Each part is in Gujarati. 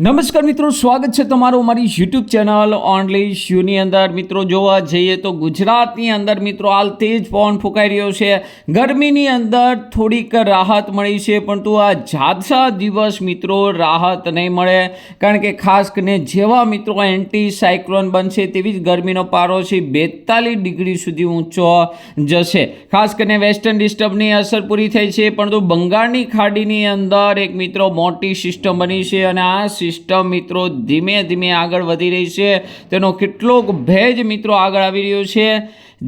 નમસ્કાર મિત્રો, સ્વાગત છે તમારું મારી યુટ્યુબ ચેનલ ઓનલી શ્યુની અંદર. મિત્રો, જોવા જઈએ તો ગુજરાતની અંદર મિત્રો, હાલ તેજ પવન ફૂંકાઈ રહ્યો છે. ગરમીની અંદર થોડીક રાહત મળી છે, પરંતુ આ ઝાદસા દિવસ મિત્રો, રાહત નહીં મળે. કારણ કે ખાસ કરીને જેવા મિત્રો એન્ટી સાયક્લોન બનશે, તેવી જ ગરમીનો પારો છે, બેતાલીસ ડિગ્રી સુધી ઊંચો જશે. ખાસ કરીને વેસ્ટર્ન ડિસ્ટર્બની અસર પૂરી થઈ છે, પરંતુ બંગાળની ખાડીની અંદર એક મિત્રો મોટી સિસ્ટમ બની છે અને આ સિસ્ટમ મિત્રો ધીમે ધીમે આગળ વધી રહી છે. તેનો કેટલોક ભેજ મિત્રો આગળ આવી રહ્યો છે.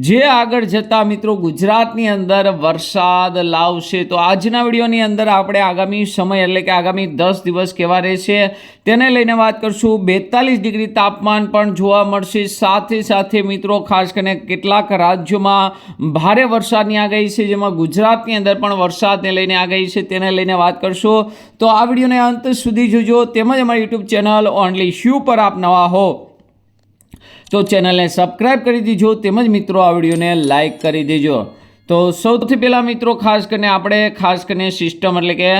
જે આગળ જતા મિત્રો ગુજરાતની અંદર વરસાદ લાવશે, તો આજના વિડીયોની અંદર આપણે આગામી સમય એટલે કે આગામી દસ દિવસ કેવા રહેશે તેને લઈને વાત કરશું. બેતાલીસ ડિગ્રી તાપમાન પણ જોવા મળશે. સાથે સાથે મિત્રો ખાસ કરીને કેટલાક રાજ્યોમાં ભારે વરસાદની આગાહી છે, જેમાં ગુજરાતની અંદર પણ વરસાદને લઈને આગાહી છે તેને લઈને વાત કરશું. તો આ વિડીયોને અંત સુધી જોજો. તેમજ અમારી યુટ્યુબ ચેનલ ઓનલી શ્યુ પર આપ નવા હો. તો ચેનલને સબસ્ક્રાઈબ કરી દીજો તેમજ મિત્રો આ વિડીયોને લાઇક કરી દેજો. તો સૌથી પહેલાં મિત્રો ખાસ કરીને આપણે ખાસ કરીને સિસ્ટમ એટલે કે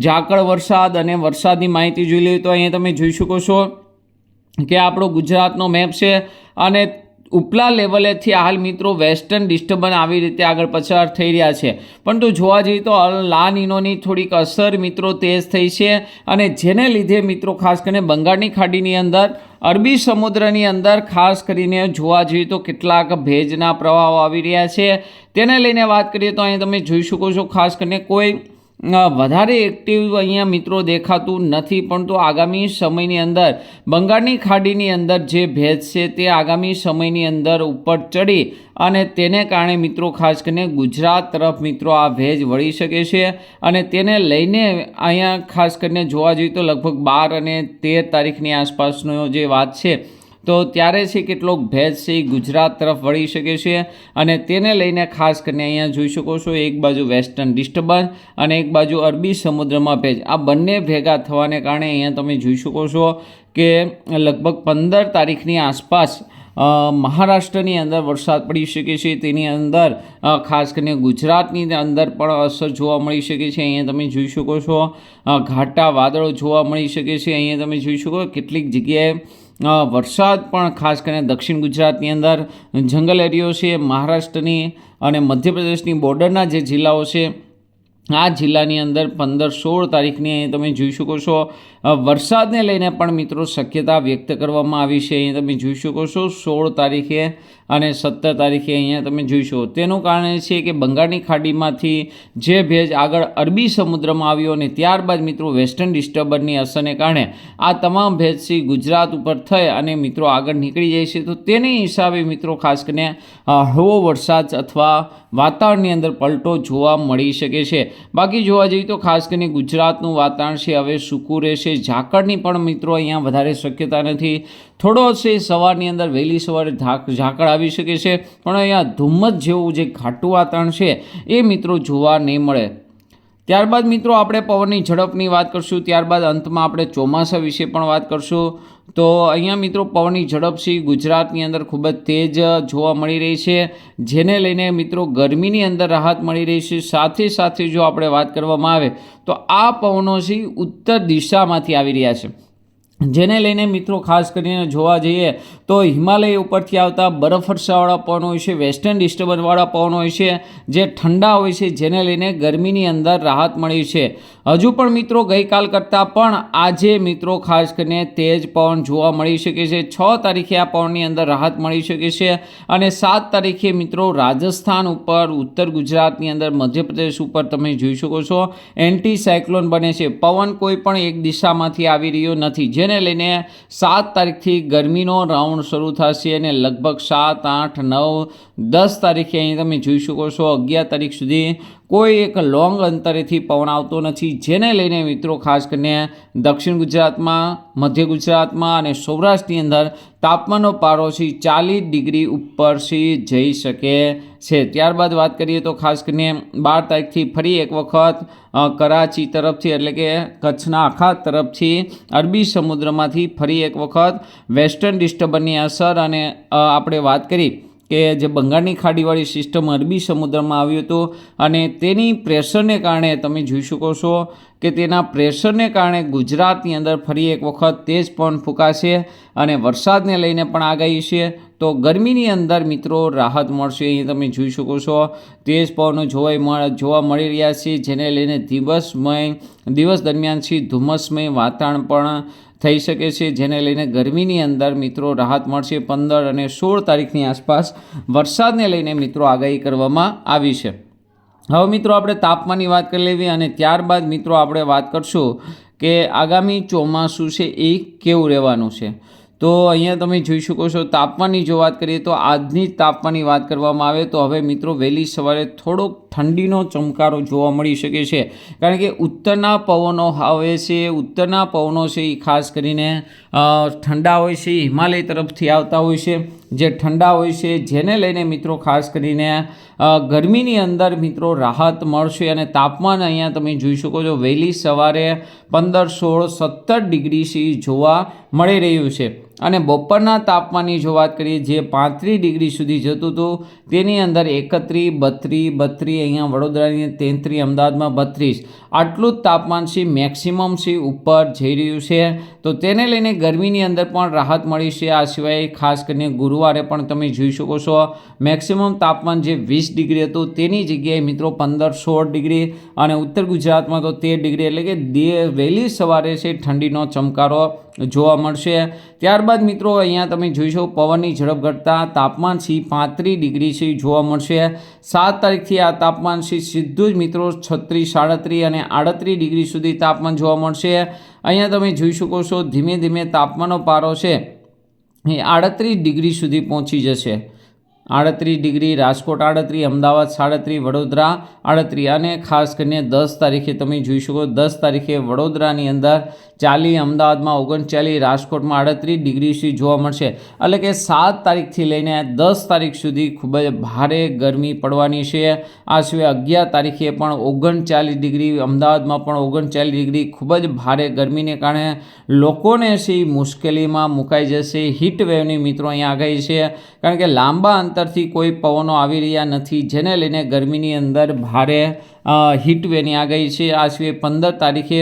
ઝાકળ વરસાદ અને વરસાદની માહિતી જોઈ લઈએ તો અહીંયા તમે જોઈ શકો છો કે આપણો ગુજરાતનો મેપ છે અને ઉપલા લેવલેથી હાલ મિત્રો વેસ્ટર્ન ડિસ્ટર્બન્સ આવી રીતે આગળ પછાર થઈ રહ્યા છે. પરંતુ જોવા જઈએ તો લાનીનોની થોડીક અસર મિત્રો તેજ થઈ છે અને જેને લીધે મિત્રો ખાસ કરીને બંગાળની ખાડીની અંદર, અરબી સમુદ્રની અંદર ખાસ કરીને જોવા જઈએ તો કેટલાક ભેજના પ્રવાહો આવી રહ્યા છે. તેને લઈને વાત કરીએ તો અહીં તમે જોઈ શકો છો ખાસ કરીને કોઈ વધારે એક્ટિવ અહીંયા મિત્રો દેખાતું નથી, પરંતુ આગામી સમયની અંદર, બંગાળની ખાડીની અંદર જે ભેજ છે તે આગામી સમયની અંદર ઉપર ચડી અને તેને કારણે મિત્રો ખાસ કરીને ગુજરાત તરફ મિત્રો આ ભેજ વળી શકે છે અને તેને લઈને અહીંયા ખાસ કરીને જોવા જઈએ તો લગભગ બાર અને તેર તારીખની આસપાસનો જે વાત છે તો ત્યારે છે કેટલોક ભેજ છે એ ગુજરાત તરફ વળી શકે છે અને તેને લઈને ખાસ કરીને અહીંયા જોઈ શકો છો એક બાજુ વેસ્ટર્ન ડિસ્ટર્બન્સ અને એક બાજુ અરબી સમુદ્રમાં ભેજ. આ બંને ભેગા થવાને કારણે અહીંયા તમે જોઈ શકો છો કે લગભગ પંદર તારીખની આસપાસ મહારાષ્ટ્રની અંદર વરસાદ પડી શકે છે. તેની અંદર ખાસ કરીને ગુજરાતની અંદર પણ અસર જોવા મળી શકે છે. અહીંયા તમે જોઈ શકો છો ઘાટા વાદળો જોવા મળી શકે છે. અહીંયા તમે જોઈ શકો કેટલીક જગ્યાએ વરસાદ પણ ખાસ કરીને દક્ષિણ ગુજરાતની અંદર જંગલ એરિયો છે, મહારાષ્ટ્રની અને મધ્યપ્રદેશની બોર્ડરના જે જિલ્લાઓ છે, આ જિલ્લાની અંદર પંદર સોળ તારીખની અહીં તમે જોઈ શકો છો. વરસાદને લઈને પણ મિત્રો શક્યતા વ્યક્ત કરવામાં આવી છે. અહીં તમે જોઈ શકો છો સોળ તારીખે અને સત્તર તારીખે અહીંયા તમે જોઈશો. તેનું કારણ એ છે કે બંગાળની ખાડીમાંથી જે ભેજ આગળ અરબી સમુદ્રમાં આવ્યો અને ત્યારબાદ મિત્રો વેસ્ટર્ન ડિસ્ટર્બન્સની અસરને કારણે આ તમામ ભેજ છે ગુજરાત ઉપર થઈ અને મિત્રો આગળ નીકળી જાય છે. તો તેની હિસાબે મિત્રો ખાસ કરીને હળવો વરસાદ અથવા વાતાવરણની અંદર પલટો જોવા મળી શકે છે. બાકી જોવા જઈએ તો ખાસ કરીને ગુજરાતનું વાતાવરણ છે હવે સૂકું રહેશે. ઝાકળની પણ મિત્રો અહીંયા વધારે શક્યતા નથી. થોડો છે સવારની અંદર વહેલી સવારે ઝાકળ આવી શકે છે. પણ અહીંયા ધુમ્મસ જેવું જે ઘાટું વાતાવરણ છે, એ મિત્રો જોવા નહીં મળે. ત્યારબાદ મિત્રો આપણે પવનની ઝડપની વાત કરશું. ત્યારબાદ અંતમાં આપણે ચોમાસા વિશે પણ વાત કરશું. તો અહીંયા મિત્રો પવનની ઝડપ છે ગુજરાતની અંદર ખૂબ જ તેજ જોવા મળી રહી છે. જેને લઈને મિત્રો ગરમીની અંદર રાહત મળી રહી છે. સાથે સાથે જો આપણે વાત કરવામાં આવે, તો આ પવનો છે ઉત્તર દિશામાંથી આવી રહ્યા છે. જેને લઈને મિત્રો ખાસ કરીને જોવા જઈએ તો હિમાલય ઉપરથી આવતા બરફ વર્ષાવાળા પવન હોય છે, વેસ્ટર્ન ડિસ્ટર્બન્સવાળા પવન હોય છે, જે ઠંડા હોય છે, જેને લઈને ગરમીની અંદર રાહત મળી છે. હજુ પણ મિત્રો ગઈકાલ કરતાં પણ આજે મિત્રો ખાસ કરીને તેજ પવન જોવા મળી શકે છે. છ તારીખે આ પવનની અંદર રાહત મળી શકે છે અને સાત તારીખે મિત્રો રાજસ્થાન ઉપર, ઉત્તર ગુજરાતની અંદર, મધ્યપ્રદેશ ઉપર તમે જોઈ શકો છો, એન્ટી સાયક્લોન બને છે. પવન કોઈ પણ એક દિશામાંથી આવી રહ્યો નથી. જેને લઈને સાત તારીખથી ગરમીનો રાઉન્ડ શરૂ થશે અને લગભગ સાત, આઠ, નવ, દસ તારીખે અહીં તમે જોઈ શકો છો અગિયાર તારીખ સુધી કોઈ એક લોંગ અંતરેથી પવન આવતો નથી, જેને લઈને મિત્રો ખાસ કરીને દક્ષિણ ગુજરાતમાં, મધ્ય ગુજરાતમાં અને સૌરાષ્ટ્રની અંદર તાપમાનનો પારો છે ચાલીસ ડિગ્રી ઉપર છે જઈ શકે છે. ત્યારબાદ વાત કરીએ તો ખાસ કરીને બાર તારીખથી ફરી એક વખત કરાચી તરફથી એટલે કે કચ્છના આખા તરફથી અરબી સમુદ્રમાંથી ફરી એક વખત વેસ્ટર્ન ડિસ્ટર્બન્સની અસર અને આપણે વાત કરી કે જે બંગાળની ખાડીવાળી સિસ્ટમ અરબી સમુદ્રમાં આવ્યું હતું અને તેની પ્રેશરને કારણે તમે જોઈ શકો છો કે તેના પ્રેશરને કારણે ગુજરાતની અંદર ફરી એક વખત તેજ પવન ફૂંકાશે અને વરસાદને લઈને પણ આગાહી છે. તો ગરમીની અંદર મિત્રો રાહત મળશે, અહીં તમે જોઈ શકો છો. તેજ પવનો જોવા જોવા મળી રહ્યા છે, જેને લઈને દિવસમય, દિવસ દરમિયાન છે, ધુમ્મસમય વાતાવરણ પણ થઈ શકે છે, જેને લઈને ગરમીની અંદર મિત્રો રાહત મળશે પંદર અને સોળ તારીખની આસપાસ. વરસાદને લઈને મિત્રો આગાહી કરવામાં આવી છે. હવે મિત્રો આપણે તાપમાનની વાત કરી લેવી અને ત્યારબાદ મિત્રો આપણે વાત કરશું કે આગામી ચોમાસું છે એ કેવું રહેવાનું છે. તો અહીંયા તમે જોઈ શકો છો તાપમાનની જો વાત કરીએ તો આજની તાપમાનની વાત કરવામાં આવે તો હવે મિત્રો વહેલી સવારે થોડોક ઠંડીનો ચમકારો જોવા મળી શકે છે. કારણ કે ઉત્તરના પવનો આવે છે, ઉત્તરના પવનો છે એ ખાસ કરીને ઠંડા હોય છે, હિમાલય તરફથી આવતા હોય છે. જે ઠંડા હોય છે, જેને લઈને મિત્રો ખાસ કરીને ગરમીની અંદર મિત્રો રાહત મળશે અને તાપમાન અહીંયા તમે જોઈ શકો છો વહેલી સવારે પંદર સોળ સત્તર ડિગ્રી સી જોવા મળી રહ્યું છે. અને બપોરના તાપમાનની જો વાત કરીએ, જે પાંત્રીસ ડિગ્રી સુધી જતું હતું, તેની અંદર એકત્રીસ, બત્રીસ બત્રીસ, અહીંયા વડોદરાની તેત્રીસ, અમદાવાદમાં બત્રીસ. આટલું જ તાપમાન છે, મેક્સિમમ છે, ઉપર જઈ રહ્યું છે. તો તેને લઈને ગરમીની અંદર પણ રાહત મળી છે. આ સિવાય ખાસ કરીને ગુરુવારે પણ તમે જોઈ શકો છો, મેક્સિમમ તાપમાન જે વીસ ડિગ્રી હતું, તેની જગ્યાએ મિત્રો પંદર સોળ ડિગ્રી અને ઉત્તર ગુજરાતમાં તો તેર ડિગ્રી, એટલે કે દે વહેલી સવારે છે ઠંડીનો ચમકારો. જોવા મળશે. ત્યારબાદ મિત્રો, અહીંયા તમે જોઈશો, પવનની ઝડપ ઘટતા તાપમાન છે પાંત્રીસ ડિગ્રી છે જોવા મળશે. સાત તારીખથી આ તાપમાન છે સીધું જ મિત્રો છત્રીસ, સાડત્રીસ અને આડત્રીસ ડિગ્રી સુધી તાપમાન જોવા મળશે. અહીંયા તમે જોઈ શકો છો, ધીમે ધીમે તાપમાનનો પારો છે એ આડત્રીસ ડિગ્રી સુધી પહોંચી જશે. આડત્રીસ ડિગ્રી રાજકોટ આડત્રીસ, અમદાવાદ સાડત્રીસ, વડોદરા આડત્રીસ. અને ખાસ કરીને દસ તારીખે તમે જોઈ શકો, દસ તારીખે વડોદરાની અંદર ચાલી અમદાવાદમાં ઓગણચાલીસ, રાજકોટમાં આડત્રીસ ડિગ્રી સુધી જોવા મળશે. એટલે કે સાત તારીખથી લઈને દસ તારીખ સુધી ખૂબ જ ભારે ગરમી પડવાની છે. આ સિવાય અગિયાર તારીખે પણ ઓગણચાલીસ ડિગ્રી, અમદાવાદમાં પણ ઓગણચાલીસ ડિગ્રી ખૂબ જ ભારે ગરમીને કારણે લોકોને છે મુશ્કેલીમાં મુકાઈ જશે. હીટ વેવની મિત્રો અહીંયા આગાહી છે. કારણ કે લાંબા અંતરથી કોઈ પવનો આવી રહ્યા નથી, જેને લઈને ગરમીની અંદર ભારે હીટવેની આગાહી છે. આ સિવાય પંદર તારીખે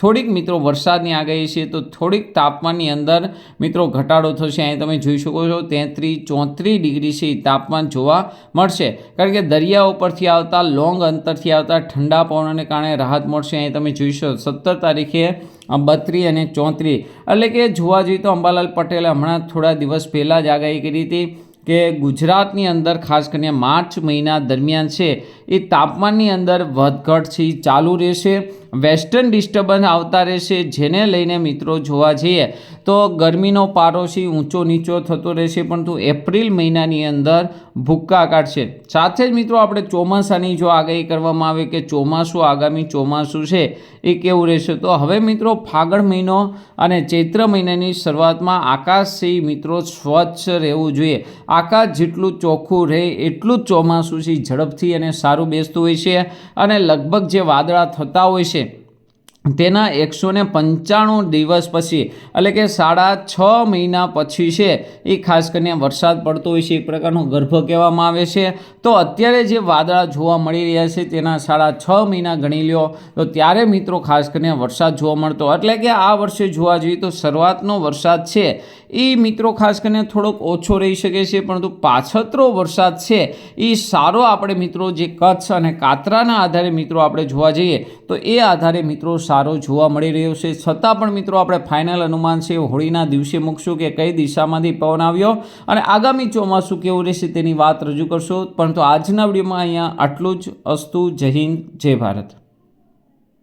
થોડીક મિત્રો વરસાદની આગાહી છે, તો થોડીક તાપમાનની અંદર મિત્રો ઘટાડો થશે. અહીં તમે જોઈ શકો છો તેત્રીસ ચોત્રીસ ડિગ્રી છે તાપમાન જોવા મળશે. કારણ કે દરિયા ઉપરથી આવતા, લોંગ અંતરથી આવતા ઠંડા પવનોને કારણે રાહત મળશે. અહીં તમે જોઈશો સત્તર તારીખે બત્રીસ અને ચોત્રીસ એટલે કે જોવા જઈએ તો અંબાલાલ પટેલે હમણાં થોડા દિવસ પહેલાં જ આગાહી કરી હતી કે ગુજરાતની અંદર ખાસ કરીને માર્ચ મહિના દરમિયાન છે, એ તાપમાનની અંદર વધઘટ છે એ ચાલુ રહેશે. વેસ્ટર્ન ડિસ્ટર્બન્સ આવતા રહેશે, જેને લઈને મિત્રો જોવા જઈએ તો ગરમીનો પારો છે ઊંચો નીચો થતો રહેશે, પરંતુ એપ્રિલ મહિનાની અંદર ભૂક્કા કાઢશે. સાથે જ મિત્રો આપણે ચોમાસાની જો આગાહી કરવામાં આવે કે ચોમાસું આગામી ચોમાસું છે, એ કેવું રહેશે? તો હવે મિત્રો ફાગણ મહિનો અને ચૈત્ર મહિનાની શરૂઆતમાં આકાશ છે મિત્રો સ્વચ્છ રહેવું જોઈએ. આકાશ જેટલું ચોખ્ખું રહે, એટલું જ ચોમાસું છે ઝડપથી અને સારું બેસતું હોય છે અને લગભગ જે વાદળા થતા હોય છે તેના એકસો ને પંચાણું દિવસ પછી, એટલે કે સાડા છ મહિના પછી છે એ ખાસ કરીને વરસાદ પડતો હોય છે, એક પ્રકારનો ગર્ભ કહેવામાં આવે છે. તો અત્યારે જે વાદળા જોવા મળી રહ્યા છે, તેના સાડા છ મહિના ગણી લ્યો, તો ત્યારે મિત્રો ખાસ કરીને વરસાદ જોવા મળતો. એટલે કે આ વર્ષે જોવા જઈએ તો શરૂઆતનો વરસાદ છે એ મિત્રો ખાસ કરીને થોડોક ઓછો રહી શકે છે, પરંતુ પાછતરો વરસાદ છે એ સારો આપણે મિત્રો જે કચ્છ અને કાતરાના આધારે મિત્રો આપણે જોવા જઈએ, તો એ આધારે મિત્રો સારો જોવા મળી રહ્યો છે. છતાં પણ મિત્રો આપણે ફાઇનલ અનુમાન છે, હોળીના દિવસે મૂકશું કે કઈ દિશામાંથી પવન આવ્યો અને આગામી ચોમાસું કેવું રહેશે તેની વાત રજૂ કરશું. પરંતુ આજના વિડીયોમાં અહીંયા આટલું જ. અસ્તુ, જય હિન્દ, જય ભારત.